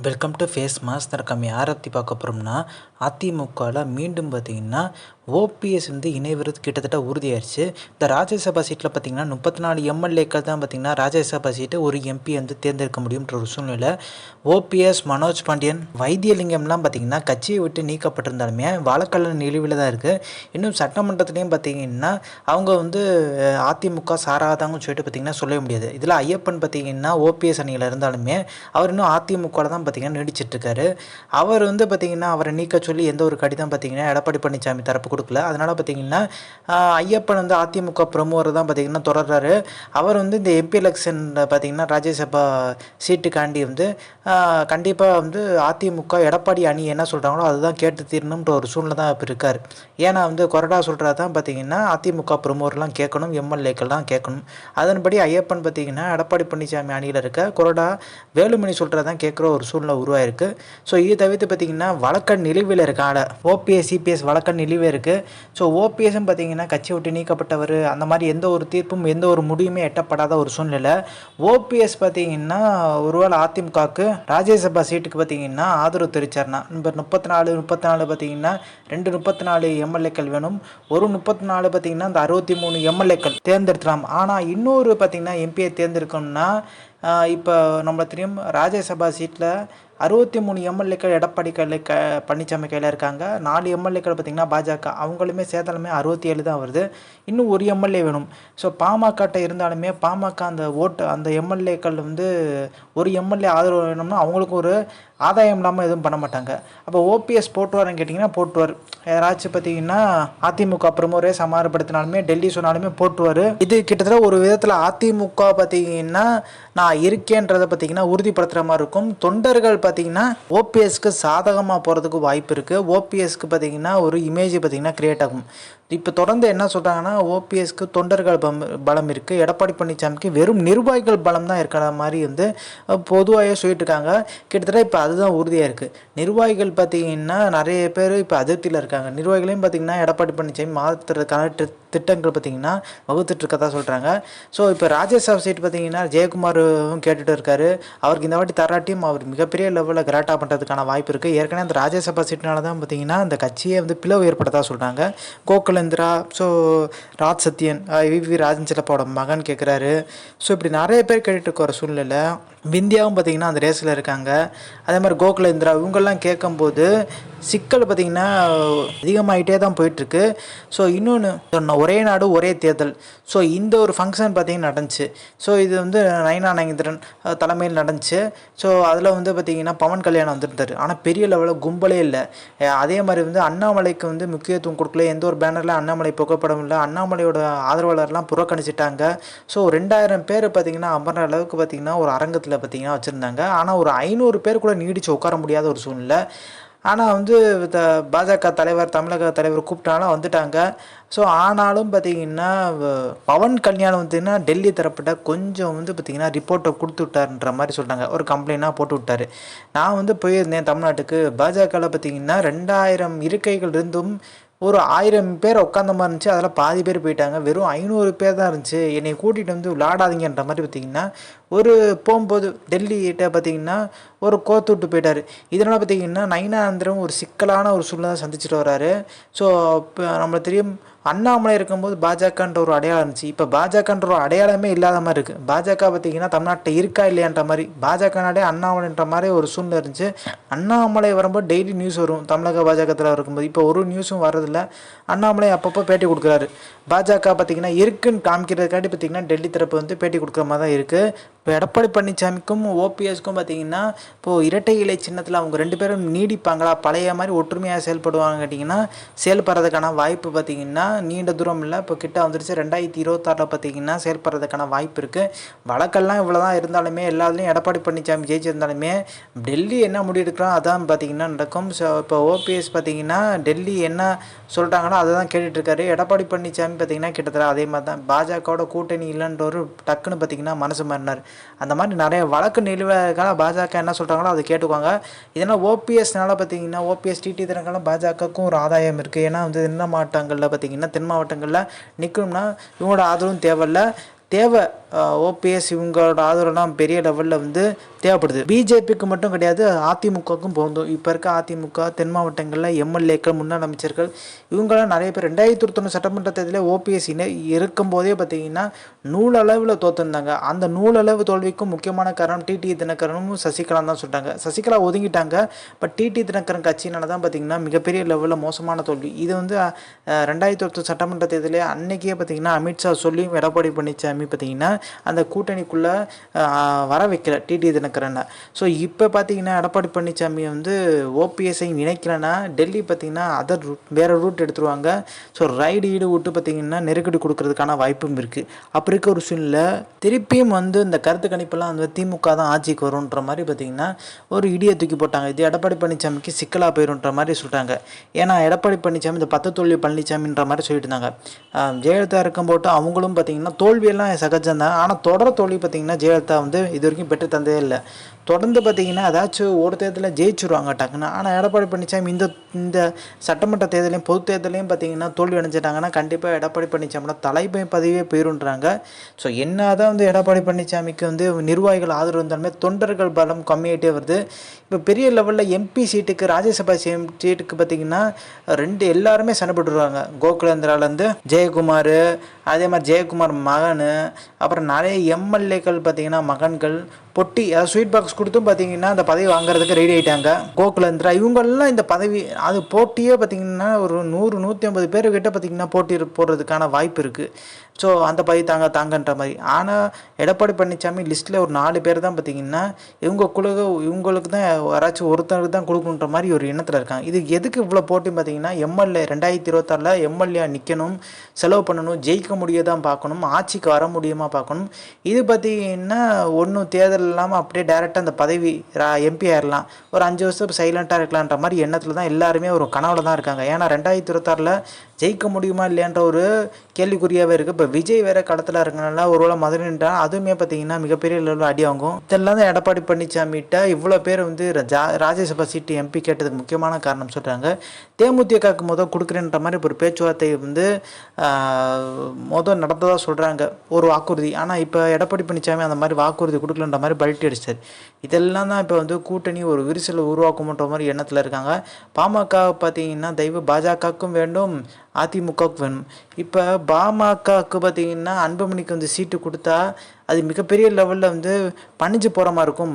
Welcome to face mass நம்ம யாரை பற்றி பார்க்க போகிறோம்னா அதிமுகவில் மீண்டும் பார்த்தீங்கன்னா ஓபிஎஸ் வந்து இணைவது கிட்டத்தட்ட உறுதியாயிருச்சு. இந்த ராஜ்யசபா சீட்டில் பார்த்திங்கன்னா முப்பத்தி நாலு எம்எல்ஏக்கள் தான் பார்த்தீங்கன்னா ராஜ்யசபா சீட்டு ஒரு எம்பி வந்து தேர்ந்தெடுக்க முடியுன்ற ஒரு சூழ்நிலை ஓபிஎஸ் மனோஜ் பாண்டியன் வைத்தியலிங்கம்லாம் பார்த்தீங்கன்னா கட்சியை விட்டு நீக்கப்பட்டிருந்தாலுமே வழக்கல்ல நிலுவில் தான் இருக்குது இன்னும் சட்டமன்றத்துலேயும் பார்த்தீங்கன்னா அவங்க வந்து அதிமுக சாராதாங்கன்னு சொல்லிட்டு பார்த்திங்கன்னா சொல்ல முடியாது. இதில் ஐயப்பன் பார்த்திங்கன்னா ஓபிஎஸ் அணியில் இருந்தாலுமே அவர் இன்னும் அதிமுகவில் தான் பார்த்தீங்கன்னா நீடிச்சிட்ருக்காரு அவர் வந்து பார்த்தீங்கன்னா அவரை நீக்க சொல்லி எந்த ஒரு கடிதம் பார்த்தீங்கன்னா எடப்பாடி பழனிசாமி தரப்பு கொடுக்கல. அதனால் பார்த்தீங்கன்னா ஐயப்பன் வந்து அதிமுக பிரமுகர் தான் பார்த்தீங்கன்னா தொடர்றாரு. அவர் வந்து இந்த எம்பி எலெக்ஷனில் பார்த்தீங்கன்னா ராஜ்யசபா சீட்டுக்காண்டி வந்து கண்டிப்பாக வந்து அதிமுக எடப்பாடி அணி என்ன சொல்கிறாங்களோ அதுதான் கேட்டு தீரணுன்ற ஒரு சூழ்நிலை தான் இப்போ இருக்கார். ஏன்னா வந்து கொரடா சொல்கிறது தான் பார்த்தீங்கன்னா அதிமுக பிரமுகர்லாம் கேட்கணும் எம்எல்ஏக்கள்லாம் கேட்கணும். அதன்படி ஐயப்பன் பார்த்தீங்கன்னா எடப்பாடி பழனிசாமி அணியில் இருக்க கொரடா வேலுமணி சொல்கிறதான் கேட்குற ஒரு சூழ்நிலை உருவாயிருக்கு. ஸோ இது தவிர்த்து பார்த்தீங்கன்னா வழக்க நிலுவையில் இருக்க ஓபிஎஸ் சிபிஎஸ் வழக்க நிலுவை இருக்குது ஸோ ஓபிஎஸும் பார்த்தீங்கன்னா கட்சி விட்டு நீக்கப்பட்டவர் அந்த மாதிரி எந்த ஒரு தீர்ப்பும் எந்த ஒரு முடிவுமே எட்டப்படாத ஒரு சூழ்நிலை. ஓபிஎஸ் பார்த்தீங்கன்னா ஒருவேளை அதிமுகவுக்கு ராஜ்யசபா சீட்டுக்கு பார்த்தீங்கன்னா ஆதரவு தெரிவிச்சார்னா இப்போ முப்பத்தி நாலு முப்பத்தி நாலு பார்த்தீங்கன்னா ரெண்டு முப்பத்தி நாலு எம்எல்ஏக்கள் வேணும். ஒரு முப்பத்தி நாலு பார்த்தீங்கன்னா இந்த அறுபத்தி மூணு எம்எல்ஏக்கள் தேர்ந்தெடுக்கலாம் ஆனால் இன்னொரு பார்த்தீங்கன்னா எம்பியை தேர்ந்தெடுக்கணும்னா இப்போ நம்ம தெரியும் ராஜ்யசபா சீட்டில் அறுபத்தி மூணு எம்எல்ஏக்கள் எடப்பாடி கையில் க பழனிசாமி கையில் இருக்காங்க. நாலு எம்எல்ஏக்கள் பார்த்திங்கன்னா பாஜக. அவங்களுமே சேர்த்தாலுமே அறுபத்தி ஏழு தான் வருது. இன்னும் ஒரு எம்எல்ஏ வேணும். ஸோ பாமகட்ட இருந்தாலுமே பாமக அந்த ஓட்டு அந்த எம்எல்ஏக்கள் வந்து ஒரு எம்எல்ஏ ஆதரவு வேணும்னா அவங்களுக்கு ஒரு ஆதாயம் இல்லாமல் எதுவும் பண்ண மாட்டாங்க. அப்போ ஓபிஎஸ் போட்டுவாருன்னு கேட்டிங்கன்னா போட்டுவார் யாராச்சும் பார்த்தீங்கன்னா அதிமுக பிரமுகரே சமாதானப்படுத்தினாலுமே டெல்லி சொன்னாலுமே போட்டுவார் இது கிட்டத்தட்ட ஒரு விதத்தில் அதிமுக பார்த்தீங்கன்னா நான் இருக்கேன்றதை பார்த்தீங்கன்னா உறுதிப்படுத்துகிற மாதிரி இருக்கும். தொண்டர்கள் பார்த்தீங்கன்னா ஓபிஎஸ்க்கு சாதகமாக போகிறதுக்கு வாய்ப்பு இருக்குது ஓபிஎஸ்க்கு பார்த்தீங்கன்னா ஒரு இமேஜ் பார்த்தீங்கன்னா கிரியேட் ஆகும். இப்போ தொடர்ந்து என்ன சொல்கிறாங்கன்னா ஓபிஎஸ்க்கு தொண்டர்கள் பலம் பலம் இருக்குது எடப்பாடி பழனிசாமிக்கு வெறும் நிர்வாகிகள் பலம் தான் இருக்கிற மாதிரி வந்து பொதுவாகவே சொல்லிட்டு இருக்காங்க. கிட்டத்தட்ட இப்போ அதுதான் உறுதியாக இருக்குது நிர்வாகிகள் பார்த்தீங்கன்னா நிறைய பேர் இப்போ அதிருப்தியில் இருக்காங்க. நிர்வாகிகளையும் பார்த்தீங்கன்னா எடப்பாடி பழனிசாமி மாற்றுறதுக்கான திட்டங்கள் பார்த்தீங்கன்னா வகுத்துட்டு இருக்கதா சொல்கிறாங்க ஸோ இப்போ ராஜ்யசபா சீட் பார்த்தீங்கன்னா ஜெயக்குமாரும் கேட்டுகிட்டு இருக்காரு. அவருக்கு இந்த வாட்டி தராட்டியும் அவர் மிகப்பெரிய லெவலில் கராட்டா பண்ணுறதுக்கான வாய்ப்பு இருக்குது ஏற்கனவே அந்த ராஜ்யசபா சீட்னால தான் பார்த்தீங்கன்னா அந்த கட்சியை வந்து பிளவு ஏற்படுத்தா சொல்கிறாங்க Gokulendra so Raj Sathyan V. V. Rajan சிலப்பாவோட மகன் கேட்குறாரு ஸோ இப்படி நிறைய பேர் கேட்டுட்டு இருக்க ஒரு சூழ்நிலை விந்தியாவும் பார்த்தீங்கன்னா அந்த ரேஸில் இருக்காங்க. அதே மாதிரி கோகுலேந்திரா இவங்கெல்லாம் கேட்கும்போது சிக்கல் பார்த்தீங்கன்னா அதிகமாகிட்டே தான் போயிட்டுருக்கு. ஸோ இன்னொன்று ஒரே நாடு ஒரே தேர்தல். ஸோ இந்த ஒரு ஃபங்க்ஷன் பார்த்திங்கன்னா நடந்துச்சு. ஸோ இது வந்து நயனா நயந்திரன் தலைமையில் நடந்துச்சு. ஸோ அதில் வந்து பார்த்திங்கன்னா பவன் கல்யாணம் வந்திருந்தார். ஆனால் பெரிய லெவலில் கும்பலே இல்லை. அதே மாதிரி வந்து அண்ணாமலைக்கு வந்து முக்கியத்துவம் கொடுக்கல. எந்த ஒரு பேனரில் அண்ணாமலை புகைப்படம் இல்லை. அண்ணாமலையோட ஆதரவாளர்லாம் புறக்கணிச்சிட்டாங்க. ஸோ ரெண்டாயிரம் பேர் பார்த்தீங்கன்னா அமர்ற அளவுக்கு பார்த்திங்கன்னா ஒரு அரங்கத்தில் பார்த்திங்கன்னா வச்சுருந்தாங்க. ஆனால் ஒரு ஐநூறு பேர் கூட நீடிச்சு உட்கார முடியாத ஒரு சூழ்நிலை. ஆனால் வந்து த பாஜக தலைவர் தமிழக தலைவர் கூப்பிட்டாலும் வந்துட்டாங்க. ஸோ ஆனாலும் பார்த்தீங்கன்னா பவன் கல்யாணம் பார்த்தீங்கன்னா டெல்லி தரப்பட்ட கொஞ்சம் வந்து பார்த்திங்கன்னா ரிப்போர்ட்டை கொடுத்து விட்டாருன்ற மாதிரி சொல்கிறாங்க ஒரு கம்ப்ளைண்டாக போட்டு விட்டார். நான் வந்து போயிருந்தேன் தமிழ்நாட்டுக்கு. பாஜகவில் பார்த்தீங்கன்னா ரெண்டாயிரம் இருக்கைகள் இருந்தும் ஒரு ஆயிரம் பேர் உட்காந்த மாதிரி இருந்துச்சு. அதில் பாதி பேர் போயிட்டாங்க. வெறும் ஐநூறு பேர் தான் இருந்துச்சு. என்னை கூட்டிகிட்டு வந்து விளாடாதீங்கன்ற மாதிரி பார்த்தீங்கன்னா ஒரு போகும்போது டெல்லிகிட்ட பார்த்தீங்கன்னா ஒரு கோத்து விட்டு போயிட்டார். இதனால் பார்த்தீங்கன்னா நயனாந்திரம் ஒரு சிக்கலான ஒரு சூழ்நிலை சந்திச்சுட்டு வராரு. ஸோ இப்போ நம்மளுக்கு தெரியும் அண்ணாமலை இருக்கும்போது பாஜகன்ற ஒரு அடையாளம் இருந்துச்சு. இப்போ பாஜகன்ற ஒரு அடையாளமே இல்லாத மாதிரி இருக்குது பாஜக பார்த்திங்கன்னா தமிழ்நாட்டில் இருக்கா இல்லையான்ற மாதிரி பாஜகனாலே அண்ணாமலைன்ற மாதிரி ஒரு சூழ்நிலை இருந்துச்சு. அண்ணாமலை வரும்போது டெய்லி நியூஸ் வரும். தமிழக பாஜகத்தில் இருக்கும்போது. இப்போ ஒரு நியூஸும் வர்றதில்ல. அண்ணாமலை அப்பப்போ பேட்டி கொடுக்குறாரு. பாஜக பார்த்திங்கன்னா இருக்குன்னு காமிக்கிறதுக்காண்டி பார்த்தீங்கன்னா டெல்லி தரப்பு வந்து பேட்டி கொடுக்குற மாதிரி தான் இருக்குது இப்போ எடப்பாடி பழனிசாமிக்கும் ஓபிஎஸ்க்கும் பார்த்தீங்கன்னா இப்போது இரட்டை இலை சின்னத்தில் அவங்க ரெண்டு பேரும் நீடிப்பாங்களா? பழைய மாதிரி ஒற்றுமையாக செயல்படுவாங்க கேட்டிங்கன்னா செயல்படுறதுக்கான வாய்ப்பு பார்த்தீங்கன்னா நீண்ட தூரம் இல்லை. இப்போ கிட்ட வந்துருச்சு ரெண்டாயிரத்தி இருபத்தாறில் பார்த்தீங்கன்னா செயல்படுறதுக்கான வாய்ப்பு இருக்குது வழக்கெல்லாம் இவ்வளோ தான் இருந்தாலுமே எல்லாத்துலேயும் எடப்பாடி பழனிசாமி ஜெயிச்சிருந்தாலுமே டெல்லி என்ன முடி எடுக்கிறோம் அதான் பார்த்தீங்கன்னா நடக்கும். ஸோ இப்போ ஓபிஎஸ் பார்த்தீங்கன்னா டெல்லி என்ன சொல்கிறாங்களோ அதை தான் கேட்டுட்ருக்காரு. எடப்பாடி பழனிசாமி பார்த்திங்கன்னா கிட்டத்தட்ட அதே மாதிரி தான் பாஜகவோட கூட்டணி இல்லைன்ற ஒரு டக்குன்னு பார்த்தீங்கன்னா மனசு மாறினார். அந்த மாதிரி நிறைய வழக்கு நிலுவைக்காக பாஜக என்ன சொல்கிறாங்களோ அதை கேட்டுக்குவாங்க இதனால் ஓபிஎஸ்னால பார்த்தீங்கன்னா ஓபிஎஸ் டிடி தினங்களும் பாஜகவுக்கும் ஒரு ஆதாயம் இருக்குது ஏன்னா வந்து தென் மாவட்டங்களில் பார்த்தீங்கன்னா தென் மாவட்டங்களில் நிற்கணும்னா இவங்களோட ஆதரவும் தேவையில்லை. தேவை ஓபிஎஸ் இவங்களோட ஆதரவுலாம் பெரிய லெவலில் வந்து தேவைப்படுது. பிஜேபிக்கு மட்டும் கிடையாது அதிமுகவுக்கும் பொருந்தும் இப்போ இருக்க அதிமுக தென் மாவட்டங்களில் எம்எல்ஏக்கள் முன்னாள் அமைச்சர்கள் இவங்களாம் நிறைய பேர் ரெண்டாயிரத்தி இருபத்தொன்று சட்டமன்ற தேர்தலில் ஓபிஎஸ் இணை இருக்கும்போதே பார்த்தீங்கன்னா நூலளவில் தோற்றுருந்தாங்க அந்த நூலளவு தோல்விக்கும் முக்கியமான காரணம் டிடி தினகரனும் சசிகலா தான் சொல்லிட்டாங்க. சசிகலா ஒதுங்கிட்டாங்க. பட் டிடி தினகரன் கட்சியினால தான் பார்த்தீங்கன்னா மிகப்பெரிய லெவலில் மோசமான தோல்வி. இது வந்து ரெண்டாயிரத்தி ஒருத்தர் சட்டமன்ற தேர்தலில் அன்னைக்கே பார்த்தீங்கன்னா அமித்ஷா சொல்லியும் எடப்பாடி பழனிசாமி பார்த்தீங்கன்னா அந்த கூட்டணிக்குள்ளே வர வைக்கல டிடி தினகரனை. ஸோ இப்போ பார்த்தீங்கன்னா எடப்பாடி பழனிசாமி வந்து ஓபிஎஸ்ஐ இணைக்கலைன்னா டெல்லி பார்த்தீங்கன்னா அதர் ரூட் வேறு ரூட் எடுத்துருவாங்க. ஸோ ரைடு ஈடு விட்டு பார்த்தீங்கன்னா நெருக்கடி கொடுக்கறதுக்கான வாய்ப்பும் இருக்குது அப்படி இருக்க ஒரு சூழ்நிலை திருப்பியும் வந்து இந்த கருத்து கணிப்பெல்லாம் வந்து திமுக தான் ஆட்சிக்கு வரும்ன்ற மாதிரி பார்த்தீங்கன்னா ஒரு இடியை தூக்கி போட்டாங்க. இது எடப்பாடி பழனிசாமிக்கு சிக்கலாக போயிரும்ன்ற மாதிரி சொல்லிட்டாங்க. ஏன்னா எடப்பாடி பழனிசாமி இந்த பத்து தோல்வி பழனிசாமின்ற மாதிரி சொல்லிட்டு இருந்தாங்க. ஜெயலலிதா இருக்கும் போட்டு அவங்களும் பார்த்தீங்கன்னா தோல்வியெல்லாம் சகஜம்தான். ஆனால் தொடர் தோல்வி பார்த்தீங்கன்னா ஜெயலலிதா வந்து இது வரைக்கும் பெற்று தந்ததே இல்லை. தொடர்ந்து பார்த்தீங்கன்னா ஏதாச்சும் ஒரு தேர்தலில் ஜெயிச்சிருவாங்க டக்குன்னு. ஆனால் எடப்பாடி பழனிசாமி இந்த இந்த சட்டமன்ற தேர்தலையும் பொது தேர்தலையும் பார்த்தீங்கன்னா தோல்வி அடைஞ்சிட்டாங்கன்னா கண்டிப்பாக எடப்பாடி பழனிசாமியோட தலைமை பதவியே போயிருன்றாங்க. ஸோ என்ன தான் வந்து எடப்பாடி பழனிசாமிக்கு வந்து நிர்வாகிகள் ஆதரவு இருந்தாலுமே தொண்டர்கள் பலம் கம்மியாகிட்டே வருது. இப்போ பெரிய லெவலில் எம்பி சீட்டுக்கு ராஜ்யசபா சீட்டுக்கு பார்த்தீங்கன்னா ரெண்டு எல்லாருமே சண்டைப்பட்டுருவாங்க கோகுலேந்திராலேருந்து ஜெயக்குமார் அதே மாதிரி ஜெயக்குமார் மகன் அப்புறம் நிறைய எம்எல்ஏக்கள் பார்த்தீங்கன்னா மகன்கள் பொட்டி அதாவது ஸ்வீட் பாக்ஸ் கொடுத்தும் பார்த்தீங்கன்னா அந்த பதவி வாங்குறதுக்கு ரெடி ஆயிட்டாங்க. கோகுலேந்திரா இவங்கெல்லாம் இந்த பதவி அது போட்டியே பார்த்தீங்கன்னா ஒரு நூறு நூற்றி ஐம்பது பேர் கிட்ட பார்த்தீங்கன்னா போட்டி போடுறதுக்கான வாய்ப்பு இருக்குது ஸோ அந்த பதவி தாங்க தாங்கன்ற மாதிரி. ஆனால் எடப்பாடி பழனிசாமி லிஸ்ட்டில் ஒரு நாலு பேர் தான் பார்த்தீங்கன்னா இவங்க குழு இவங்களுக்கு தான் யாராச்சும் ஒருத்தருக்கு தான் கொடுக்கணுன்ற மாதிரி ஒரு எண்ணத்தில் இருக்காங்க. இது எதுக்கு இவ்வளோ போட்டி பார்த்தீங்கன்னா எம்எல்ஏ ரெண்டாயிரத்தி இருபத்தாறில் எம்எல்ஏ நிற்கணும் செலவு பண்ணணும் ஜெயிக்க முடியதான் பார்க்கணும் ஆட்சிக்கு வர முடியுமா பார்க்கணும் இது பார்த்தீங்கன்னா ஒன்றும் தேர்தல் இல்லாமல் அப்படியே டேரெக்டாக அந்த பதவி எம்பி ஆயிடலாம் ஒரு அஞ்சு வருஷம் சைலண்ட்டாக இருக்கலான்ற மாதிரி எண்ணத்தில் தான் எல்லாருமே ஒரு கனவுல தான் இருக்காங்க. ஏன்னா ரெண்டாயிரத்தி இருபத்தாறில் ஜெயிக்க முடியுமா இல்லையான்ற ஒரு கேள்விக்குறியாகவே இருக்குது இப்போ விஜய் வேற களத்தில் இருக்கனால ஒருவேளை மதுரை நின்றா அதுவுமே பார்த்தீங்கன்னா மிகப்பெரிய லெவலில் அடி வாங்கும். இதெல்லாம் தான் எடப்பாடி பழனிசாமிகிட்ட இவ்வளோ பேர் வந்து ஜா ராஜ்யசபா சீட்டு எம்பி கேட்டதுக்கு முக்கியமான காரணம் சொல்கிறாங்க தேமுதிகக்கு மொதல் கொடுக்குறேன்ற மாதிரி ஒரு பேச்சுவார்த்தை வந்து மொதல் நடந்ததாக சொல்கிறாங்க ஒரு வாக்குறுதி. ஆனால் இப்போ எடப்பாடி பழனிசாமி அந்த மாதிரி வாக்குறுதி கொடுக்கலன்ற மாதிரி பல்ட்டி அடிச்சார். இதெல்லாம் தான் இப்போ வந்து கூட்டணி ஒரு விரிசலை உருவாக்கும்ன்ற மாதிரி எண்ணத்தில் இருக்காங்க. பாமக பார்த்தீங்கன்னா தெய்வ பாஜகவுக்கும் வேண்டும். அதிமுகவுக்கு வேணும் இப்போ பாமகவுக்கு பார்த்தீங்கன்னா அன்புமணிக்கு வந்து சீட்டு கொடுத்தா அது மிகப்பெரிய லெவலில் வந்து பணிஞ்சு போகிற மாதிரி இருக்கும்.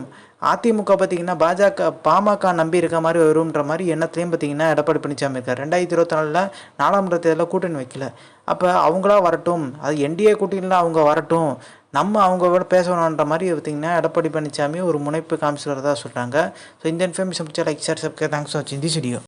அதிமுக பார்த்தீங்கன்னா பாஜக பாமக நம்பி இருக்க மாதிரி வரும்ன்ற மாதிரி எண்ணத்துலையும் பார்த்தீங்கன்னா எடப்பாடி பழனிசாமி இருக்கார். ரெண்டாயிரத்தி இருபத்தி நாலில் நாலாம் தேர்தலில் கூட்டணி வைக்கல. அப்போ அவங்களா வரட்டும். அது என்டிஏ கூட்டணியில் அவங்க வரட்டும். நம்ம அவங்களோட பேசணுன்ற மாதிரி பார்த்தீங்கன்னா எடப்பாடி பழனிசாமி ஒரு முனைப்பு காமிச்சுக்கிறதா சொல்கிறாங்க ஸோ இந்த இன்ஃபர்மேஷன் பிடிச்சா like share subscribe thanks for வாட்சிங் திஸ் வீடியோ